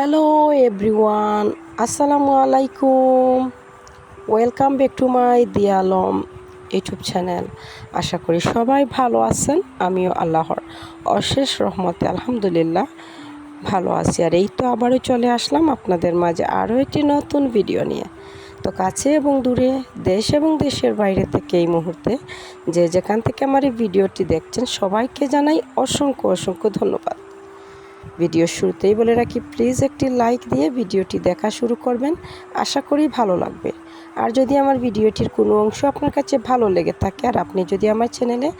Hello everyone, আসসালামু আলাইকুম। Welcome back to my দিয়ালম YouTube channel. আশা করি সবাই ভালো আছেন, আমিও আল্লাহর অশেষ রহমতে আলহামদুলিল্লাহ ভালো আছি। আর এই তো আবারও চলে আসলাম আপনাদের মাঝে আরও একটি নতুন ভিডিও নিয়ে। তো কাছে এবং দূরে, দেশ এবং দেশের বাইরে থেকে এই মুহূর্তে যে যেখান থেকে আমার এই ভিডিওটি দেখছেন, সবাইকে জানাই অসংখ্য অসংখ্য ধন্যবাদ। ভিডিও শুরুতেই বলে রাখি প্লিজ একটি লাইক দিয়ে ভিডিওটি দেখা শুরু করবেন। আশা করি ভালো লাগবে। আর যদি আমার ভিডিওটির কোনো অংশ আপনার কাছে ভালো লেগে থাকে আর আপনি যদি আমার চ্যানেলে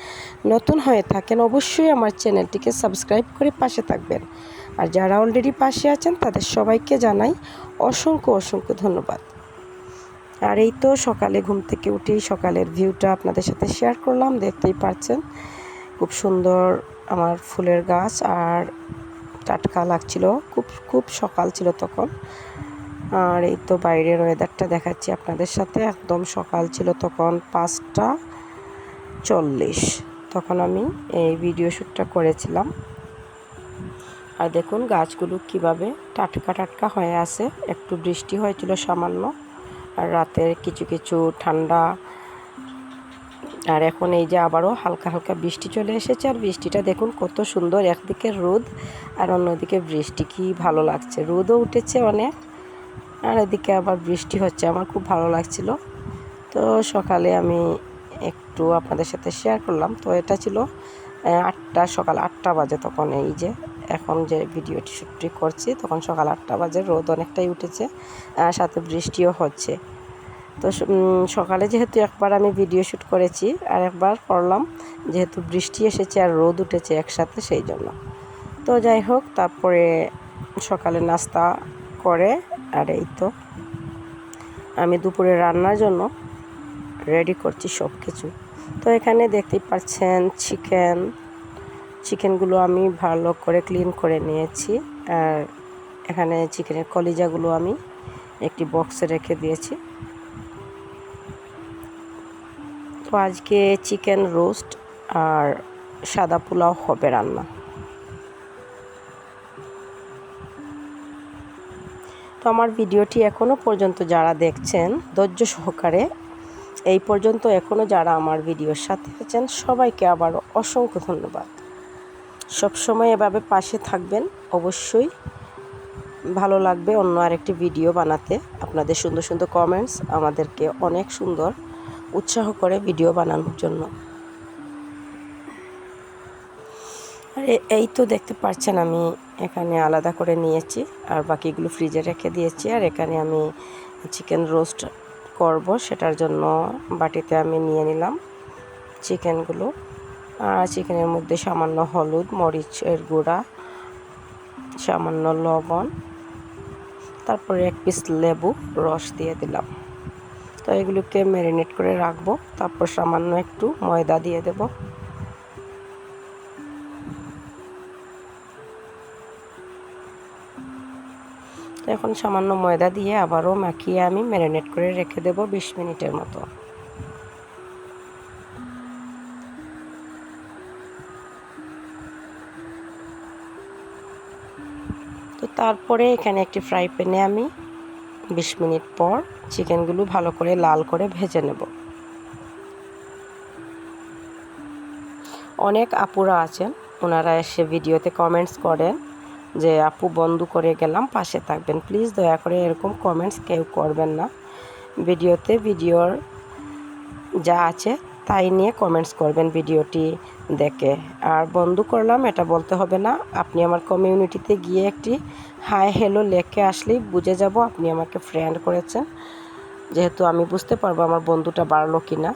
নতুন হয়ে থাকেন, অবশ্যই আমার চ্যানেলটিকে সাবস্ক্রাইব করে পাশে থাকবেন। আর যারা অলরেডি পাশে আছেন, তাদের সবাইকে জানাই অসংখ্য অসংখ্য ধন্যবাদ। আর এই তো সকালে ঘুম থেকে উঠেই সকালের ভিউটা আপনাদের সাথে শেয়ার করলাম। দেখতেই পাচ্ছেন, খুব সুন্দর আমার ফুলের গাছ। আর টাটকা লাগছিল। খুব খুব সকাল ছিল তখন। আর এই তো বাইরের ওয়েদারটা দেখাচ্ছি আপনাদের সাথে। একদম সকাল ছিল তখন পাঁচটা চল্লিশ। তখন আমি এই ভিডিও শ্যুটটা করেছিলাম। আর দেখুন গাছগুলো কীভাবে টাটকা টাটকা হয়ে আছে। একটু বৃষ্টি হয়েছিল সামান্য। আর রাতের কিছু কিছু ঠান্ডা আর এখন এই যে আবারও হালকা হালকা বৃষ্টি চলে এসেছে, আর বৃষ্টিটা দেখুন কত সুন্দর একদিকে রোদ আর অন্যদিকে বৃষ্টি, কি ভালো লাগছে। রোদও উঠেছে অনেক, আর এদিকে আবার বৃষ্টি হচ্ছে, আমার খুব ভালো লাগছিল। তো সকালে আমি একটু আপনাদের সাথে শেয়ার করলাম। তো এটা ছিল আটটা, সকাল আটটা বাজে তখন এই যে, এখন যে ভিডিওটি শ্যুটটি করছি, তখন সকাল আটটা বাজে, রোদ অনেকটাই উঠেছে সাথে বৃষ্টিও হচ্ছে। তো সকালে যেহেতু একবার আমি ভিডিও শ্যুট করেছি আর একবার করলাম, যেহেতু বৃষ্টি এসেছে আর রোদ উঠেছে একসাথে সেই জন্য। তো যাই হোক, তারপরে সকালে নাস্তা করে আর এই তো। আমি দুপুরে রান্নার জন্য রেডি করছি সব কিছু তো এখানে দেখতেই পাচ্ছেন চিকেন চিকেনগুলো আমি ভালো করে ক্লিন করে নিয়েছি আর এখানে চিকেনের কলিজাগুলো আমি একটি বক্সে রেখে দিয়েছি। তো আজকে চিকেন রোস্ট আর সাদা পোলাও হবে রান্না। তো আমার ভিডিওটি এখনও পর্যন্ত যারা দেখছেন, ধৈর্য সহকারে এই পর্যন্ত এখনও যারা আমার ভিডিওর সাথে আছেন, সবাইকে আবারও অসংখ্য ধন্যবাদ। সবসময় এভাবে পাশে থাকবেন, অবশ্যই ভালো লাগবে অন্য আরেকটি ভিডিও বানাতে। আপনাদের সুন্দর সুন্দর কমেন্টস আমাদেরকে অনেক সুন্দর উৎসাহ করে ভিডিও বানানোর জন্য। আর, এই তো দেখতে পাচ্ছেন আমি এখানে আলাদা করে নিয়েছি, আর বাকিগুলো ফ্রিজে রেখে দিয়েছি, আর এখানে আমি চিকেন রোস্ট করব, সেটার জন্য বাটিতে আমি নিয়ে নিলাম চিকেনগুলো। আর চিকেনের মধ্যে সামান্য হলুদ, মরিচের গুঁড়া, সামান্য লবণ, তারপরে এক পিস লেবু রস দিয়ে দিলাম। তো এগুলোকে ম্যারিনেট করে রাখব। তারপর সামান্য একটু ময়দা দিয়ে দেব। এখন সামান্য ময়দা দিয়ে আবারও মাখিয়ে আমি ম্যারিনেট করে রেখে দেব বিশ মিনিটের মতো। তো তারপরে এখানে একটি ফ্রাই প্যানে আমি বিশ মিনিট পর চিকেনগুলো ভালো করে লাল করে ভেজে নেব। অনেক আপুরা আছেন, ওনারা এসে ভিডিওতে কমেন্টস করেন যে, আপু, বন্ধ করে গেলাম, পাশে থাকবেন। প্লিজ দয়া করে এরকম কমেন্টস কেউ করবেন না। ভিডিওতে, ভিডিওর যা আছে তাই নিয়ে কমেন্টস করবেন ভিডিওটি দেখে। আর বন্ধ করলাম, এটা বলতে হবে না, আপনি আমার কমিউনিটিতে গিয়ে একটি হাই হ্যালো লেখে আসলেই বুঝে যাব আপনি আমাকে ফ্রেন্ড করেছেন। যেহেতু আমি বুঝতে পারব আমার বন্ধুটা বাড়লো কি না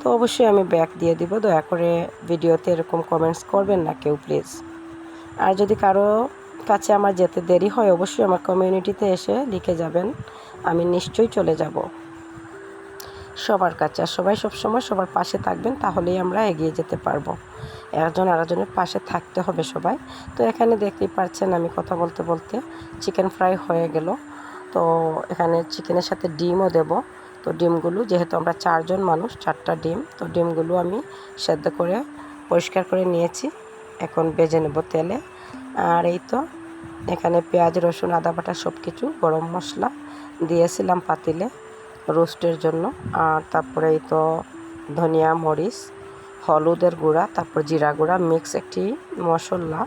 তো অবশ্যই আমি ব্যাক দিয়ে দিব, দয়া করে ভিডিওতে এরকম কমেন্টস করবেন না কেউ প্লিজ আর যদি কারও কাছে আমার যেতে দেরি হয়, অবশ্যই আমার কমিউনিটিতে এসে লিখে যাবেন, আমি নিশ্চয়ই চলে যাব। সবার কাছে। আর সবাই সবসময় সবার পাশে থাকবেন, তাহলেই আমরা এগিয়ে যেতে পারব। একজন আরেকজনের পাশে থাকতে হবে সবাই। তো এখানে দেখতেই পাচ্ছেন আমি কথা বলতে বলতে চিকেন ফ্রাই হয়ে গেল। তো এখানে চিকেনের সাথে ডিমও দেব। তো ডিমগুলো যেহেতু আমরা চারজন মানুষ, চারটা ডিম, তো ডিমগুলো আমি সেদ্ধ করে, পরিষ্কার করে নিয়েছি। এখন বেজে নেব তেলে। আর এই তো এখানে পেঁয়াজ, রসুন, আদা বাটা সব কিছু গরম মশলা দিয়েছিলাম পাতিলে। রোস্টের জন্য। আর তারপরে এই তো ধনিয়া, মরিচ, হলুদের গুঁড়া, তারপর জিরা গুঁড়া মিক্স একটি মশলা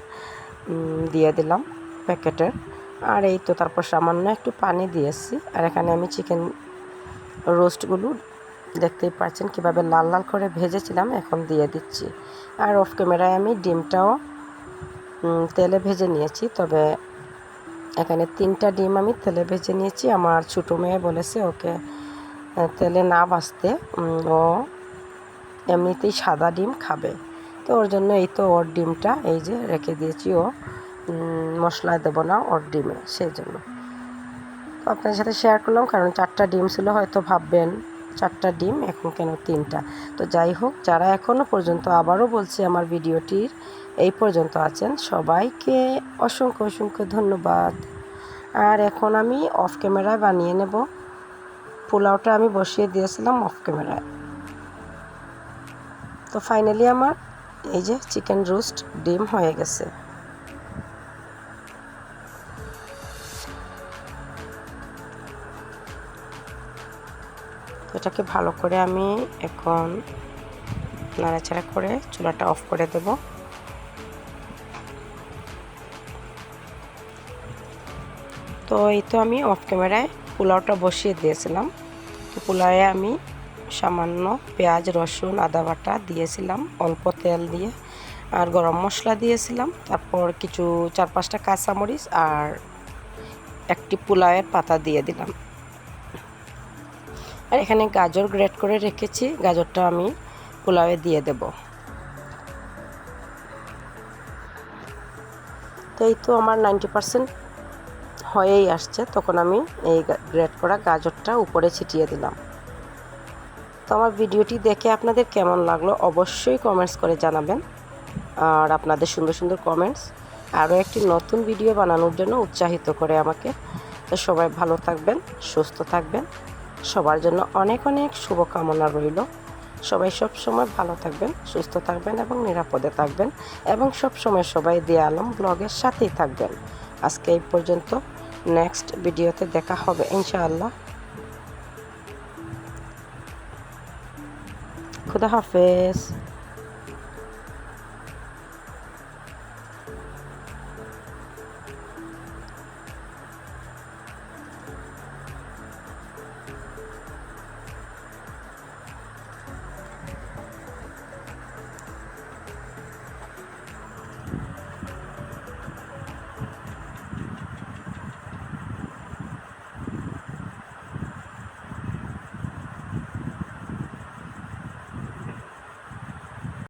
দিয়ে দিলাম প্যাকেটের। আর এই তো তারপর সামান্য একটু পানি দিয়েছি। আর এখানে আমি চিকেন রোস্টগুলো দেখতেই পাচ্ছেন কীভাবে লাল লাল করে ভেজেছিলাম, এখন দিয়ে দিচ্ছি। আর অফ ক্যামেরায় আমি ডিমটাও তেলে ভেজে নিয়েছি। তবে এখানে তিনটা ডিম আমি তেলে ভেজে নিয়েছি। আমার ছোটো মেয়ে বলেছে, ওকে তেলে না বাঁচতে ও এমনিতেই সাদা ডিম খাবে। তো ওর জন্য এই তো ওর ডিমটা এই যে রেখে দিয়েছি ও উম, মশলায় দেবো না ওর ডিমে সেই জন্য। তো আপনাদের সাথে শেয়ার করলাম কারণ চারটা ডিম ছিল হয়তো ভাববেন চারটা ডিম এখন কেন তিনটা? তো যাই হোক যারা এখনও পর্যন্ত আবারও বলছি আমার ভিডিওটির এই পর্যন্ত আছেন সবাইকে অসংখ্য অসংখ্য ধন্যবাদ। আর এখন আমি অফ ক্যামেরায় বানিয়ে নেব। পোলাওটা আমি বসিয়ে দিয়েছিলাম অফ ক্যামেরায় তো ফাইনালি আমার এই যে চিকেন রোস্ট ডিম হয়ে গেছে। এটাকে ভালো করে আমি এখন নাড়াচাড়া করে চুলাটা অফ করে দেব। তো এই তো আমি অফ ক্যামেরায় পোলাওটা বসিয়ে দিয়েছিলাম। তো পোলাওয়ে আমি সামান্য পেঁয়াজ, রসুন, আদা বাটা দিয়েছিলাম, অল্প তেল দিয়ে। আর গরম মশলা দিয়েছিলাম, তারপর কিছু চার পাঁচটা কাঁচামরিচ আর একটি পোলাওয়ের পাতা দিয়ে দিলাম। আর এখানে গাজর গ্রেট করে রেখেছি, গাজরটা আমি পোলাওয়ে দিয়ে দেব। তো এই তো আমার নাইনটি পারসেন্ট হয়েই আসছে, তখন আমি এই গ্রেট করা গাজরটা উপরে ছিটিয়ে দিলাম। তো আমার ভিডিওটি দেখে আপনাদের কেমন লাগল অবশ্যই কমেন্টস করে জানাবেন। আর আপনাদের সুন্দর সুন্দর কমেন্টস আরও একটি নতুন ভিডিও বানানোর জন্য উৎসাহিত করে আমাকে। তো সবাই ভালো থাকবেন, সুস্থ থাকবেন। সবার জন্য অনেক অনেক শুভকামনা রইল। সবাই সব সময় ভালো থাকবেন, সুস্থ থাকবেন এবং নিরাপদে থাকবেন। এবং সব সময় সবাই দিয়ে আলম ব্লগের সাথেই থাকবেন। আজকে এই পর্যন্ত। নেক্সট ভিডিওতে দেখা হবে ইনশাআল্লাহ। খুদা হাফেজ।